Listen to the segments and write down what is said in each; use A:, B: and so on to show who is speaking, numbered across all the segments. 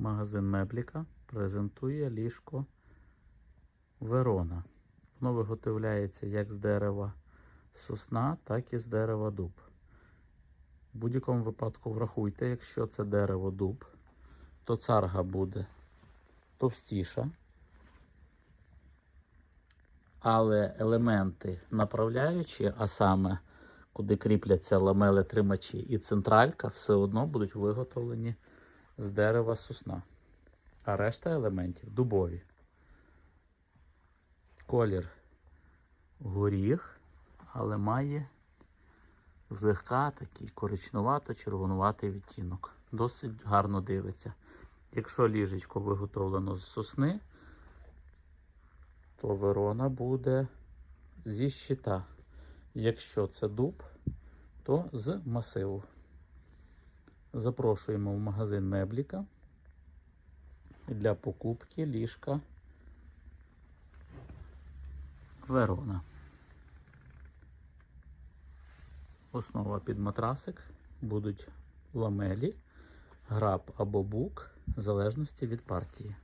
A: Магазин Мебліка презентує ліжко Верона. Воно виготовляється як з дерева сосна, так і з дерева дуб. В будь-якому випадку врахуйте, якщо це дерево дуб, то царга буде товстіша. Але елементи направляючі, а саме куди кріпляться ламели тримачі і централька, все одно будуть виготовлені з дерева сосна. А решта елементів дубові. Колір горіх, але має злегка такий коричнувато-червонуватий відтінок. Досить гарно дивиться. Якщо ліжечко виготовлено з сосни, то Верона буде зі щита. Якщо це дуб, то з масиву. Запрошуємо в магазин Мебліка для покупки ліжка Верона. Основа під матрасик будуть ламелі, граб або бук, в залежності від партії.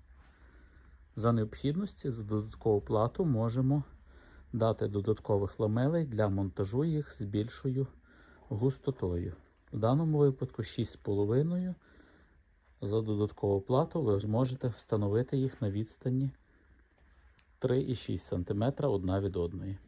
A: За необхідності за додаткову плату можемо дати додаткових ламелей для монтажу їх з більшою густотою. В даному випадку 6,5. За додаткову плату ви зможете встановити їх на відстані 3,6 см одна від одної.